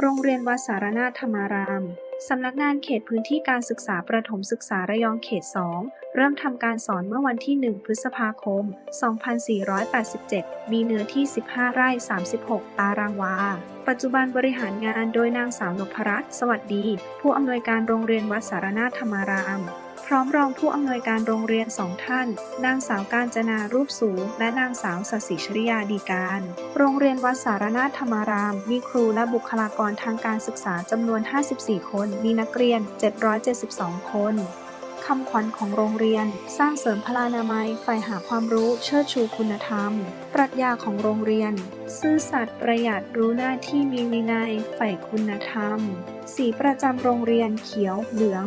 โรงเรียนวัดสารนาถธรรมาราม สำนักงานเขตพื้นที่การศึกษาประถมศึกษาระยองเขต 2 เริ่มทำการสอนเมื่อวันที่ 1 พฤษภาคม 2487 มีเนื้อที่ 15 ไร่ 36 ตารางวา ปัจจุบันบริหารงานโดยนางสาวนพรัตน์สวัสดี ผู้อำนวยการโรงเรียนวัดสารนาถธรรมาราม ร้อมรองผู้อำนวยการโรงเรียนสองท่าน นางสาวการจนารูปสูง และนางสาวสศิชริยาดีการ โรงเรียนวัดสารนาธรรมาราม มีครูและบุคลากรทางการศึกษาจำนวน 54 คน มีนักเรียน 772 คนคำขวัญของโรงเรียน สร้างเสริมพลานามัยฝ่ายหาความรู้ เชิดชูคุณธรรม ปรัชญาของโรงเรียน ซื่อสัตย์ประหยัดรู้หน้าที่มีวินัยฝ่ายคุณธรรม สีประจำโรงเรียนเขียวเหลือง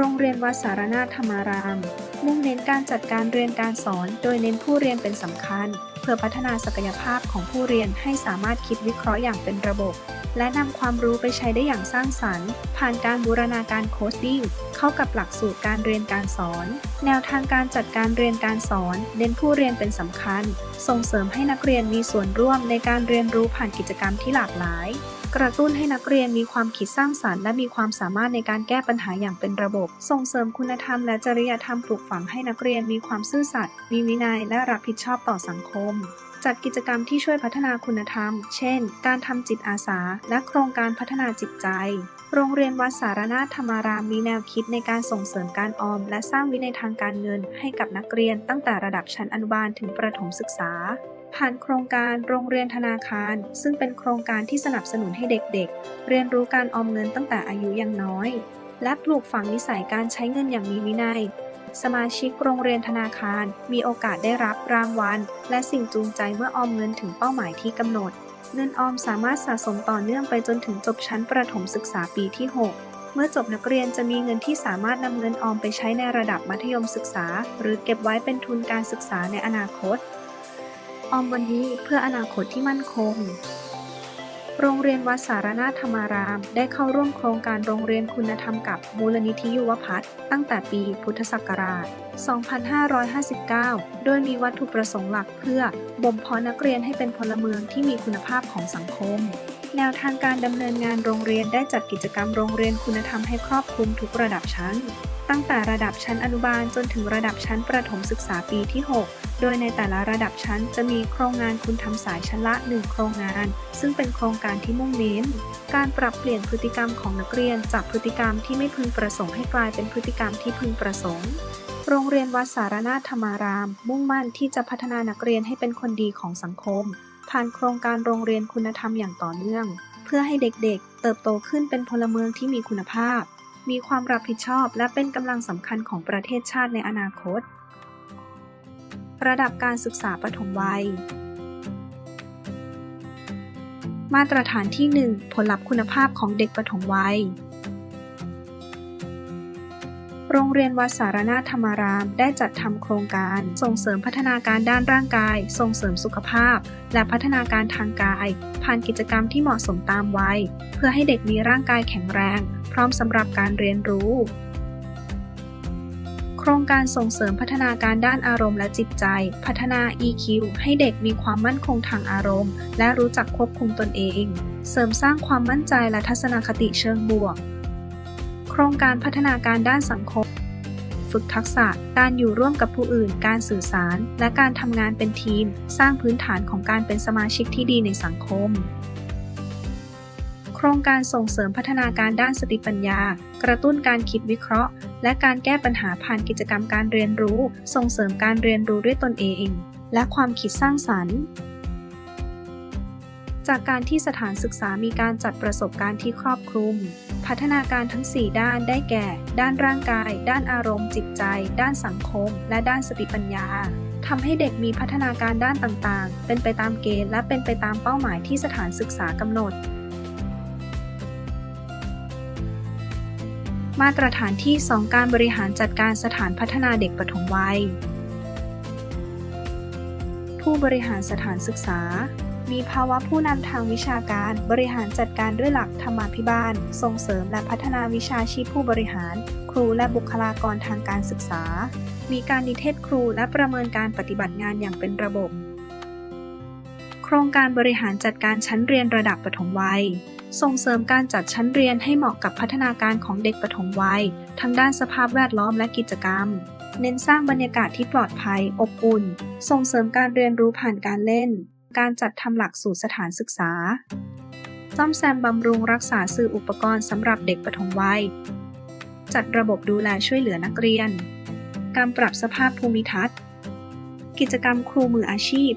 โรงเรียนวัดสารนาธรรมาราม มุ่งเน้นการจัดการเรียนการสอน โดยเน้นผู้เรียนเป็นสำคัญ เพื่อพัฒนาศักยภาพของผู้เรียนให้สามารถคิดวิเคราะห์อย่างเป็นระบบ และนำความรู้ไปใช้ได้อย่างสร้างสรรค์ ผ่านการบูรณาการโคชดิ้งเข้ากับหลักสูตรการเรียนการสอน แนวทางการจัดการเรียนการสอนเน้นผู้เรียนเป็นสำคัญ ส่งเสริมให้นักเรียนมีส่วนร่วมในการเรียนรู้ผ่านกิจกรรมที่หลากหลาย กระตุ้นให้นักเรียนมีความคิดสร้างสรรค์ และมีความสามารถในการแก้ปัญหาอย่างเป็นระบบ ส่งเสริมคุณธรรมและจริยธรรมปลูกฝังให้นักเรียนมีความซื่อสัตย์ มีวินัย และรับผิดชอบต่อสังคมจัดกิจกรรมที่ช่วยพัฒนาคุณธรรม เช่น การทำจิตอาสา และโครงการพัฒนาจิตใจ โรงเรียนวัดสารนาถธรรมารามมีแนวคิดในการส่งเสริมการออม และสร้างวินัยทางการเงินให้กับนักเรียนตั้งแต่ระดับชั้นอนุบาลถึงประถมศึกษา ผ่านโครงการโรงเรียนธนาคาร ซึ่งเป็นโครงการที่สนับสนุนให้เด็กๆ เรียนรู้การออมเงินตั้งแต่อายุยังน้อย และปลูกฝังนิสัยการใช้เงินอย่างมีวินัย สมาชิกโรงเรียนธนาคาร มีโอกาสได้รับรางวัล และสิ่งจูงใจเมื่อออมเงินถึงเป้าหมายที่กำหนด เงินออมสามารถสะสมต่อเนื่องไปจนถึงจบชั้นประถมศึกษาปีที่ 6เมื่อจบนักเรียนจะมีเงินที่สามารถนำเงินออมไปใช้ในระดับมัธยมศึกษา หรือเก็บไว้เป็นทุนการศึกษาในอนาคต ออมวันนี้เพื่ออนาคตที่มั่นคง โรงเรียนวัดสารนาธรรมาราม ได้เข้าร่วมโครงการโรงเรียนคุณธรรมกับมูลนิธิยุวพัฒน์ตั้งแต่ปีพุทธศักราช 2559 โดยมีวัตถุประสงค์หลักเพื่อบ่มเพาะนักเรียนให้เป็นพลเมืองที่มีคุณภาพของสังคม แนวทางการดำเนินงานโรงเรียนได้จัดกิจกรรมโรงเรียนคุณธรรมให้ครอบคลุมทุกระดับชั้น ตั้งแต่ระดับชั้นอนุบาลจนถึงระดับชั้นประถมศึกษาปีที่ 6 โดยในแต่ละระดับชั้นจะมีโครงงานคุณธรรมสายชั้นละ 1 โครงงาน ซึ่งเป็นโครงการที่มุ่งเน้น การปรับเปลี่ยนพฤติกรรมของนักเรียนจากพฤติกรรมที่ไม่พึงประสงค์ให้กลายเป็นพฤติกรรมที่พึงประสงค์โรงเรียนวัดสารนาถธรรมาราม มุ่งมั่นที่จะพัฒนานักเรียนให้เป็นคนดีของสังคม ผ่านโครงการโรงเรียนคุณธรรมอย่างต่อเนื่อง เพื่อให้เด็กๆ เติบโตขึ้นเป็นพลเมืองที่มีคุณภาพ มีความรับผิดชอบและเป็นกำลังสำคัญของประเทศชาติในอนาคต ระดับการศึกษาปฐมวัย มาตรฐานที่ 1 ผลลัพธ์คุณภาพของเด็กปฐมวัย โรงเรียนวัดสารนาธรรมาราม ได้จัดทำโครงการ ส่งเสริมพัฒนาการด้านร่างกาย ส่งเสริมสุขภาพ และพัฒนาการทางกาย ผ่านกิจกรรมที่เหมาะสมตามวัย เพื่อให้เด็กมีร่างกายแข็งแรง พร้อมสำหรับการเรียนรู้ โครงการส่งเสริมพัฒนาการด้านอารมณ์และจิตใจ พัฒนา EQ ให้เด็กมีความมั่นคงทางอารมณ์ และรู้จักควบคุมตนเอง เสริมสร้างความมั่นใจและทัศนคติเชิงบวก ครงการพัฒนาการด้านสังคม ฝึกทักษะ การอยู่ร่วมกับผู้อื่น การสื่อสาร และการทำงานเป็นทีม สร้างพื้นฐานของการเป็นสมาชิกที่ดีในสังคม โครงการส่งเสริมพัฒนาการด้านสติปัญญา กระตุ้นการคิดวิเคราะห์ และการแก้ปัญหาผ่านกิจกรรมการเรียนรู้ ส่งเสริมการเรียนรู้ด้วยตนเอง และความคิดสร้างสรรค์จากการที่สถานศึกษามีการจัดประสบการณ์ที่ครอบคลุม พัฒนาการทั้ง 4 ด้านได้แก่ ด้านร่างกาย ด้านอารมณ์ จิตใจ ด้านสังคม และด้านสติปัญญาทำให้เด็กมีพัฒนาการด้านต่างๆ เป็นไปตามเกณฑ์และเป็นไปตามเป้าหมายที่สถานศึกษากำหนด มาตรฐานที่ 2 การบริหารจัดการสถานพัฒนาเด็กปฐมวัย ผู้บริหารสถานศึกษา มีภาวะผู้นำทางวิชาการ บริหารจัดการด้วยหลักธรรมาภิบาล ส่งเสริมและพัฒนาวิชาชีพผู้บริหาร ครูและบุคลากรทางการศึกษา มีการนิเทศครูและประเมินการปฏิบัติงานอย่างเป็นระบบ โครงการบริหารจัดการชั้นเรียนระดับปฐมวัย ส่งเสริมการจัดชั้นเรียนให้เหมาะกับพัฒนาการของเด็กปฐมวัยทั้งด้านสภาพแวดล้อมและกิจกรรมเน้นสร้างบรรยากาศที่ปลอดภัย อบอุ่น ส่งเสริมการเรียนรู้ผ่านการเล่น การจัดทำหลักสูตรสถานศึกษา ซ่อมแซมบำรุงรักษาสื่ออุปกรณ์สำหรับเด็กปฐมวัย จัดระบบดูแลช่วยเหลือนักเรียน การปรับสภาพภูมิทัศน์ กิจกรรมครูมืออาชีพ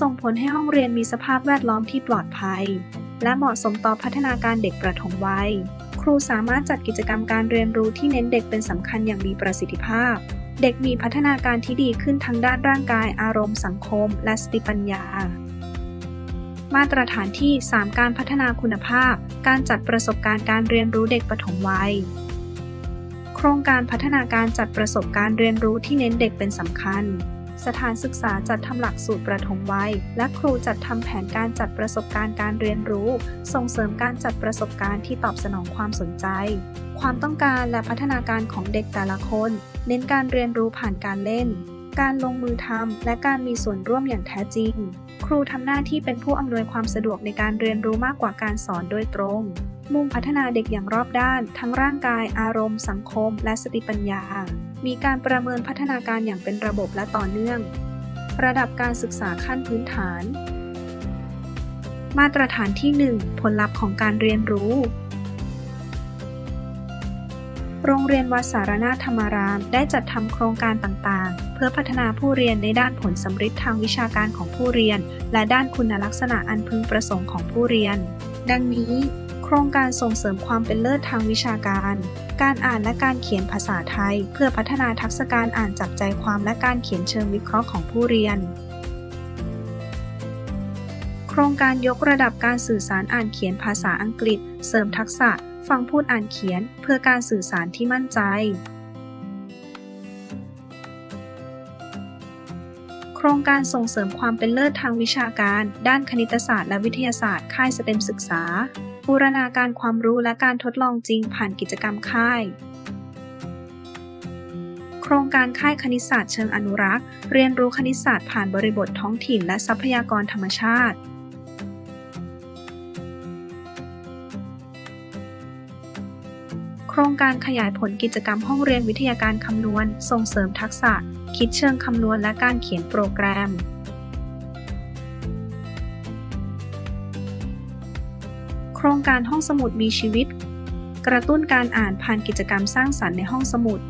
ส่งผลให้ห้องเรียนมีสภาพแวดล้อมที่ปลอดภัย และเหมาะสมต่อพัฒนาการเด็กประถมวัย ครูสามารถจัดกิจกรรมการเรียนรู้ที่เน้นเด็กเป็นสำคัญอย่างมีประสิทธิภาพ เด็กมีพัฒนาการที่ดีขึ้นทั้งด้านร่างกาย อารมณ์สังคม และสติปัญญา มาตรฐานที่ 3 การพัฒนาคุณภาพ การจัดประสบการณ์การเรียนรู้เด็กปฐมวัย โครงการพัฒนาการจัดประสบการณ์เรียนรู้ที่เน้นเด็กเป็นสำคัญ สถานศึกษาจัดทำหลักสูตรประถมวัย และครูจัดทำแผนการจัดประสบการณ์การเรียนรู้ ส่งเสริมการจัดประสบการณ์ที่ตอบสนองความสนใจ ความต้องการและพัฒนาการของเด็กแต่ละคน เน้นการเรียนรู้ผ่านการเล่น การลงมือทำและการมีส่วนร่วมอย่างแท้จริง ครูทำหน้าที่เป็นผู้อำนวยความสะดวกในการเรียนรู้มากกว่าการสอนโดยตรง มุ่งพัฒนาเด็กอย่างรอบด้าน ทั้งร่างกาย อารมณ์ สังคม และสติปัญญา มีการประเมินพัฒนาการอย่างเป็นระบบและต่อเนื่อง ระดับการศึกษาขั้นพื้นฐาน มาตรฐานที่ 1 ผลลัพธ์ของการเรียนรู้ โรงเรียนวัดสารนาธรรมาราม ได้จัดทำโครงการต่างๆ เพื่อพัฒนาผู้เรียนในด้านผลสำฤทธิ์ทางวิชาการของผู้เรียน และด้านคุณลักษณะอันพึงประสงค์ของผู้เรียน ดังนี้ โครงการส่งเสริมความเป็นเลิศทางวิชาการ การอ่านและการเขียนภาษาไทย เพื่อพัฒนาทักษะการอ่านจับใจความและการเขียนเชิงวิเคราะห์ของผู้เรียนโครงการยกระดับการสื่อสารอ่านเขียนภาษาอังกฤษ เสริมทักษะ ฟังพูดอ่านเขียนเพื่อการสื่อสารที่มั่นใจ โครงการส่งเสริมความเป็นเลิศทางวิชาการ ด้านคณิตศาสตร์และวิทยาศาสตร์ ค่ายสเต็มศึกษาบูรณาการความรู้และการทดลองจริงผ่านกิจกรรมค่ายโครงการค่ายคณิตศาสตร์เชิงอนุรักษ์ เรียนรู้คณิตศาสตร์ผ่านบริบทท้องถิ่นและทรัพยากรธรรมชาติ รงการขยายผลกิจกรรมห้องเรียนวิทยาการคำนวณ ส่งเสริมทักษะ คิดเชิงคำนวณและการเขียนโปรแกรมโครงการห้องสมุดมีชีวิต กระตุ้นการอ่านผ่านกิจกรรมสร้างสรรค์ในห้องสมุด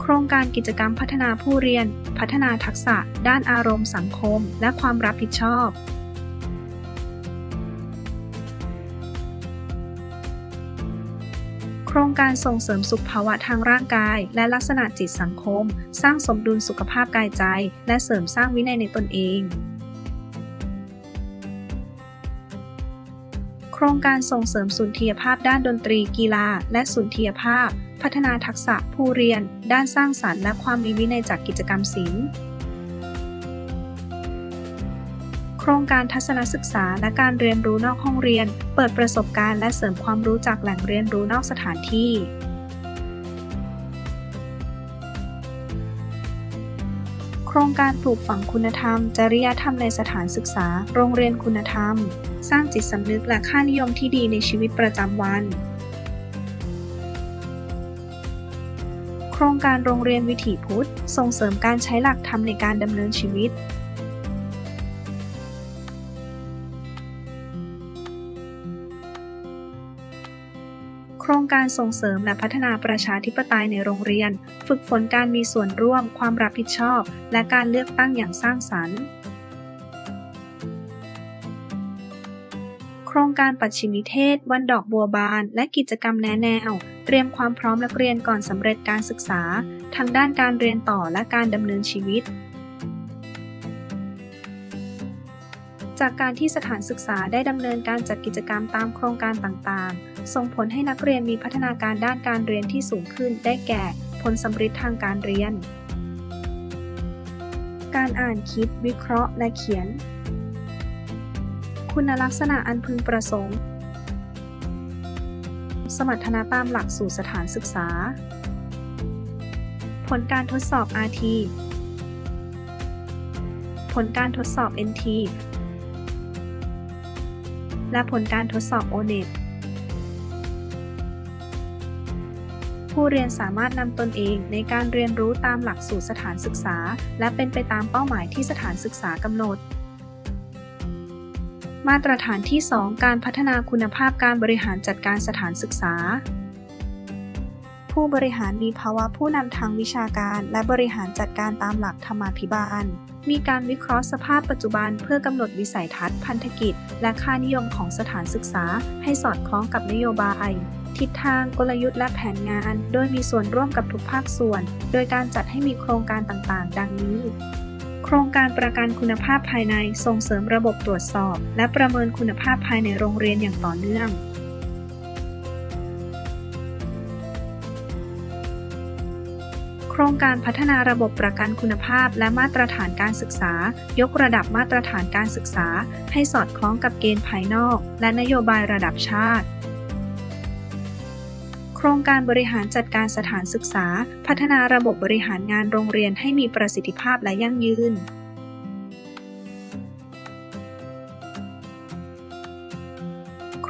โครงการกิจกรรมพัฒนาผู้เรียน พัฒนาทักษะ ด้านอารมณ์สังคม และความรับผิดชอบ โครงการส่งเสริมสุขภาวะทางร่างกาย และลักษณะจิตสังคม สร้างสมดุลสุขภาพกายใจ และเสริมสร้างวินัยในตนเองโครงการส่งเสริมสุนทรียภาพด้านดนตรีกีฬา และสุนทรียภาพ พัฒนาทักษะผู้เรียน ด้านสร้างสรรค์และความมีวินัยจากกิจกรรมศิลป์ โครงการทัศนศึกษาและการเรียนรู้นอกห้องเรียน เปิดประสบการณ์และเสริมความรู้จากแหล่งเรียนรู้นอกสถานที่โครงการปลูกฝังคุณธรรม จริยธรรมในสถานศึกษา โรงเรียนคุณธรรม สร้างจิตสำนึกและค่านิยมที่ดีในชีวิตประจำวัน โครงการโรงเรียนวิถีพุทธ ส่งเสริมการใช้หลักธรรมในการดำเนินชีวิต ครงการส่งเสริมและพัฒนาประชาธิปไตยในโรงเรียน ฝึกฝนการมีส่วนร่วม ความรับผิดชอบ และการเลือกตั้งอย่างสร้างสรรค์ โครงการปัจฉิมิเทศ วันดอกบัวบาน และกิจกรรมแนแนว เตรียมความพร้อมนักเรียนก่อนสำเร็จการศึกษาทั้งด้านการเรียนต่อและการดำเนินชีวิต จากการที่สถานศึกษาได้ดำเนินการจัดกิจกรรมตามโครงการต่างๆ ส่งผลให้นักเรียนมีพัฒนาการด้านการเรียนที่สูงขึ้น ได้แก่ ผลสำฤทธิ์ทางการเรียน การอ่านคิด วิเคราะห์ และเขียน คุณลักษณะอันพึงประสงค์ สมรรถนะตามหลักสู่สถานศึกษา ผลการทดสอบ RT ผลการทดสอบ NT และผลการทดสอบ ONET ผู้เรียนสามารถนำตนเองในการเรียนรู้ตามหลักสูตรสถานศึกษา และเป็นไปตามเป้าหมายที่สถานศึกษากำหนด มาตรฐานที่ 2 การพัฒนาคุณภาพการบริหารจัดการสถานศึกษา ผู้บริหารมีภาวะผู้นำทางวิชาการ และบริหารจัดการตามหลักธรรมาภิบาล มีการวิเคราะห์สภาพปัจจุบันเพื่อกำหนดวิสัยทัศน์พันธกิจ และค่านิยมของสถานศึกษา ให้สอดคล้องกับนโยบาย ทิศทางกลยุทธ์และแผนงาน โดยมีส่วนร่วมกับทุกภาคส่วน โดยการจัดให้มีโครงการต่างๆ ดังนี้ โครงการประกันคุณภาพภายในส่งเสริมระบบตรวจสอบ และประเมินคุณภาพภายในโรงเรียนอย่างต่อเนื่อง โครงการพัฒนาระบบประกันคุณภาพ และมาตรฐานการศึกษา ยกระดับมาตรฐานการศึกษา ให้สอดคล้องกับเกณฑ์ภายนอก และนโยบายระดับชาติ โครงการบริหารจัดการสถานศึกษา พัฒนาระบบบริหารงานโรงเรียนให้มีประสิทธิภาพและยั่งยืน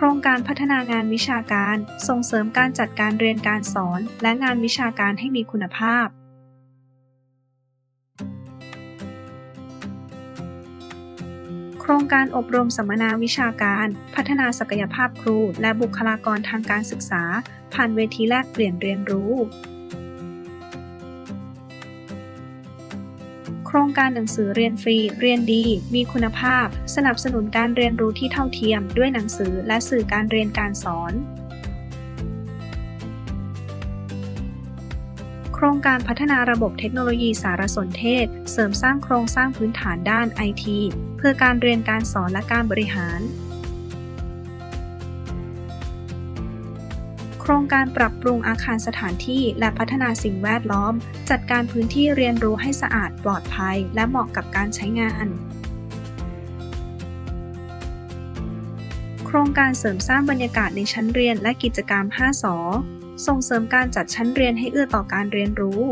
ครงการพัฒนางานวิชาการ ส่งเสริมการจัดการเรียนการสอน และงานวิชาการให้มีคุณภาพ โครงการอบรมสัมมนาวิชาการ พัฒนาศักยภาพครู และบุคลากรทางการศึกษา ผ่านเวทีแลกเปลี่ยนเรียนรู้ โครงการหนังสือเรียนฟรี เรียนดี มีคุณภาพ สนับสนุนการเรียนรู้ที่เท่าเทียม ด้วยหนังสือและสื่อการเรียนการสอน โครงการพัฒนาระบบเทคโนโลยีสารสนเทศ เสริมสร้างโครงสร้างพื้นฐานด้านไอที เพื่อการเรียนการสอนและการบริหาร โครงการปรับปรุงอาคารสถานที่และพัฒนาสิ่งแวดล้อม จัดการพื้นที่เรียนรู้ให้สะอาดปลอดภัย และเหมาะกับการใช้งาน โครงการเสริมสร้างบรรยากาศในชั้นเรียนและกิจกรรม 5สอส่งเสริมการจัดชั้นเรียนให้เอื้อต่อการเรียนรู้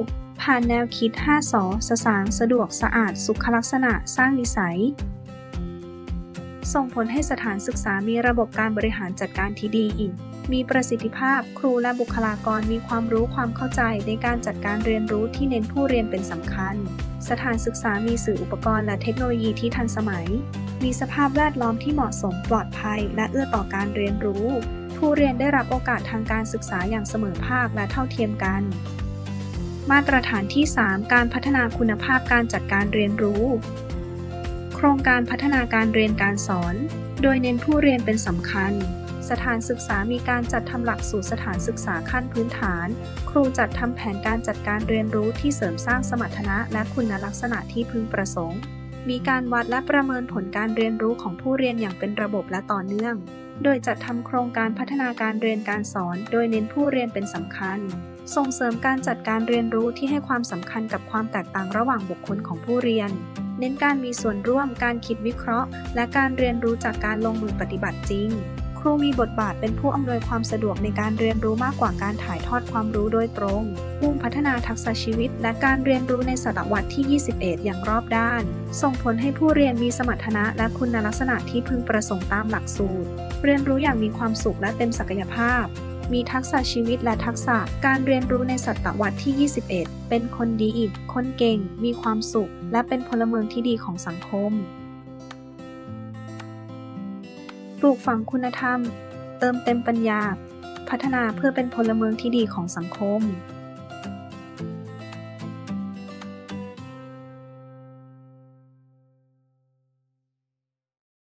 ผ่านแนวคิด 5สอสสางสะดวกสะอาด สุขลักษณะ สร้างนิสัยส่งผลให้สถานศึกษามีระบบการบริหารจัดการที่ดีอีก มีประสิทธิภาพ ครูและบุคลากรมีความรู้ความเข้าใจในการจัดการเรียนรู้ที่เน้นผู้เรียนเป็นสำคัญ สถานศึกษามีสื่ออุปกรณ์และเทคโนโลยีที่ทันสมัย มีสภาพแวดล้อมที่เหมาะสมปลอดภัย และเอื้อต่อการเรียนรู้ ผู้เรียนได้รับโอกาสทางการศึกษาอย่างเสมอภาคและเท่าเทียมกัน มาตรฐานที่ 3 การพัฒนาคุณภาพการจัดการเรียนรู้ โครงการพัฒนาการเรียนการสอน โดยเน้นผู้เรียนเป็นสำคัญ สถานศึกษามีการจัดทำหลักสูตรสถานศึกษาขั้นพื้นฐาน ครูจัดทำแผนการจัดการเรียนรู้ที่เสริมสร้างสมรรถนะและคุณลักษณะที่พึงประสงค์ มีการวัดและประเมินผลการเรียนรู้ของผู้เรียนอย่างเป็นระบบและต่อเนื่อง โดยจัดทำโครงการพัฒนาการเรียนการสอน โดยเน้นผู้เรียนเป็นสำคัญ ส่งเสริมการจัดการเรียนรู้ที่ให้ความสำคัญกับความแตกต่างระหว่างบุคคลของผู้เรียนเน้นการมีส่วนร่วม การคิดวิเคราะห์ และการเรียนรู้จากการลงมือปฏิบัติจริง ครูมีบทบาทเป็นผู้อำนวยความสะดวกในการเรียนรู้มากกว่าการถ่ายทอดความรู้โดยตรงมุ่งพัฒนาทักษะชีวิต และการเรียนรู้ในศตวรรษที่ 21 อย่างรอบด้าน ส่งผลให้ผู้เรียนมีสมรรถนะและคุณลักษณะที่พึงประสงค์ตามหลักสูตร เรียนรู้อย่างมีความสุขและเต็มศักยภาพ มีทักษะชีวิตและทักษะการเรียนรู้ในศตวรรษที่ 21 เป็นคนดี คนเก่ง มีความสุข และเป็นพลเมืองที่ดีของสังคม ปลูกฝังคุณธรรม เติมเต็มปัญญา พัฒนาเพื่อเป็นพลเมืองที่ดีของสังคม